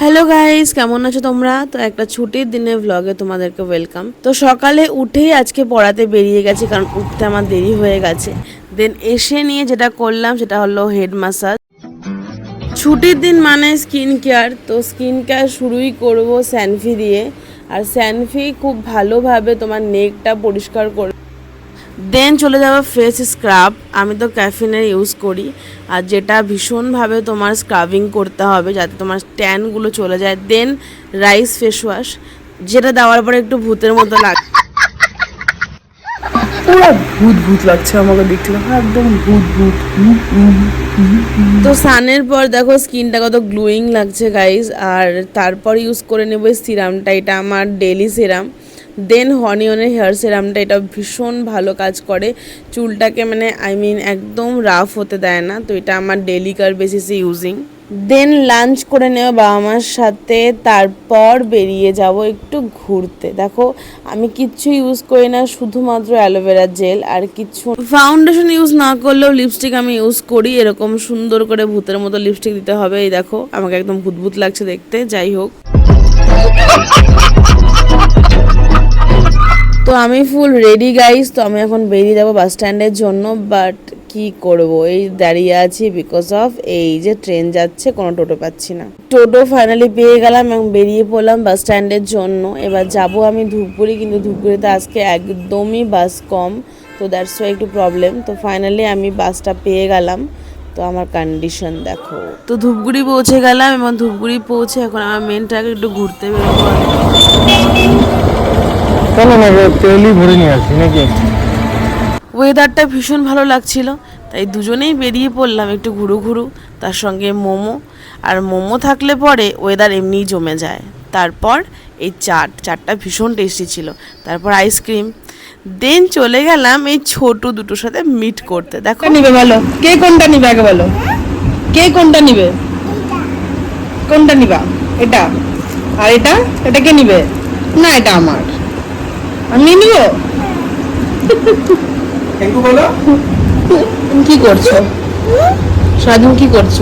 Hello guys কেমন আছো তোমরা? তো একটা ছুটির দিনে ভ্লগে তোমাদেরকে ওয়েলকাম তো সকালে উঠেই আজকে পড়াতে বেরিয়ে গেছি, কারণ উঠতে আমার দেরি হয়ে গেছে। দেন এসে নিয়ে যেটা করলাম, সেটা হলো হেড মাসাজ ছুটির দিন মানে স্কিন কেয়ার তো স্কিন কেয়ার শুরুই করব স্যানফি দিয়ে। আর স্যানফি খুব ভালোভাবে তোমার নেকটা পরিষ্কার করে দেন চলে যাব ফেস স্ক্রাব আমি তো ক্যাফিনের ইউজ করি। আর যেটা ভীষণভাবে তোমার স্ক্রাবিং করতে হবে যাতে তোমার ট্যানগুলো চলে যায়। দেন রাইস ফেস ওয়াশ যেটা দেওয়ার পরে একটু ভূতের মতো লাগে পুরো ভূত ভূত লাগছে আমাকে দেখলে। একদম ভূত ভূত। তো সানের পর দেখো স্কিনটা কত গ্লোয়িং লাগছে গাইজ আর তারপর ইউজ করে নেব সিরামটা এটা আমার ডেলি সিরাম দেন হনিয়নের হেয়ার সিরামটা এটা ভীষণ ভালো কাজ করে। চুলটাকে মানে আই মিন একদম রাফ হতে দেয় না। তো এটা আমার ডেলি কার বেসিসে ইউজিং দেন লাঞ্চ করে নেওয়া বাবা মার সাথে, তারপর বেরিয়ে যাব একটু ঘুরতে। দেখো, আমি কিচ্ছু ইউজ করি না, শুধুমাত্র অ্যালোভেরা জেল আর কিছু ফাউন্ডেশন ইউজ না করলেও লিপস্টিক আমি ইউজ করি। এরকম সুন্দর করে ভূতের মতো লিপস্টিক দিতে হবে। এই দেখো, আমাকে একদম ভূত লাগছে দেখতে। যাই হোক। আমি ফুল রেডি গাইস তো আমি এখন বেরিয়ে যাব বাস স্ট্যান্ডের জন্য বাট কি করব? এই দাঁড়িয়ে আছি বিকজ অফ এই যে ট্রেন যাচ্ছে, কোনো টোটো পাচ্ছি না। টোটো ফাইনালি পেয়ে গেলাম এবং বেরিয়ে পড়লাম বাস স্ট্যান্ডের জন্য। এবার যাব আমি ধূপগুড়ি, কিন্তু ধূপগুড়িতে আজকে একদমই বাস কম, তো দ্যাটস ওয়াই একটু প্রবলেম তো ফাইনালি আমি বাসটা পেয়ে গেলাম। তো আমার কন্ডিশন দেখো। তো ধূপগুড়ি পৌঁছে গেলাম এবং ধূপগুড়ি পৌঁছে এখন আমার মেন ট্রাকে একটু ঘুরতে বেরোবো চলো না তেলই ভরে নিয়ে আসি নাকি? ওয়েদারটা ভীষণ ভালো লাগছিল তাই দুজনেই বেরিয়ে পড়লাম একটু ঘুরু ঘুরু তার সঙ্গে মোমো। আর মোমো থাকলে পরে ওয়েদার এমনিই জমে যায়। তারপর এই চাট চাটটা ভীষণ টেস্টি ছিল তারপর আইসক্রিম দেন চলে গেলাম এই ছোট দুটোর সাথে মিট করতে। দেখো। নিবে বলো? কে কোনটা নিবে আগে বলো? কে কোনটা নিবে? কোনটা নিবা? এটা। আর এটা? এটা কে নিবে? না এটা আমার। আমি নিব? একটু বলো। তুমি কি করছ? সারাদিন কি করছ?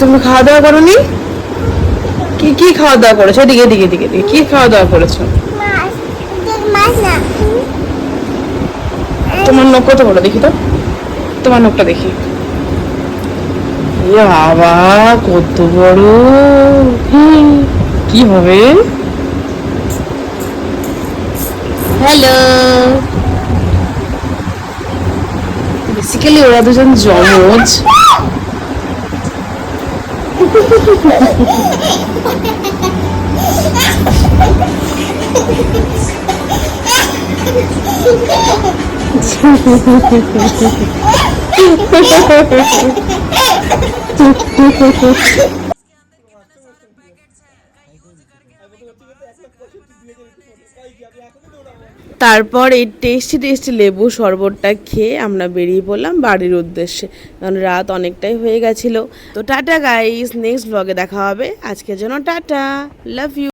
তুমি খাওয়া দাওয়া করোনি? কি কি খাওয়া দাওয়া করেছ? এদিকে এদিকে এদিকে এদিকে। কি খাওয়া দাওয়া করেছ? তোমার নখ কত বড় দেখি তো? তোমার নখটা দেখি। বাবা কত বড়। হুম, কি হবে হ্যালো বেসিক্যালি ওরা দুজন জমজ তারপর এই টেস্টি টেস্টি লেবু শরবতটা খেয়ে আমরা বেরিয়ে পড়লাম বাড়ির উদ্দেশ্যে। কারণ রাত অনেকটাই হয়ে গেছিল। তো টাটা গাইস নেক্সট ব্লগে দেখা হবে। আজকের জন্য টাটা। Love you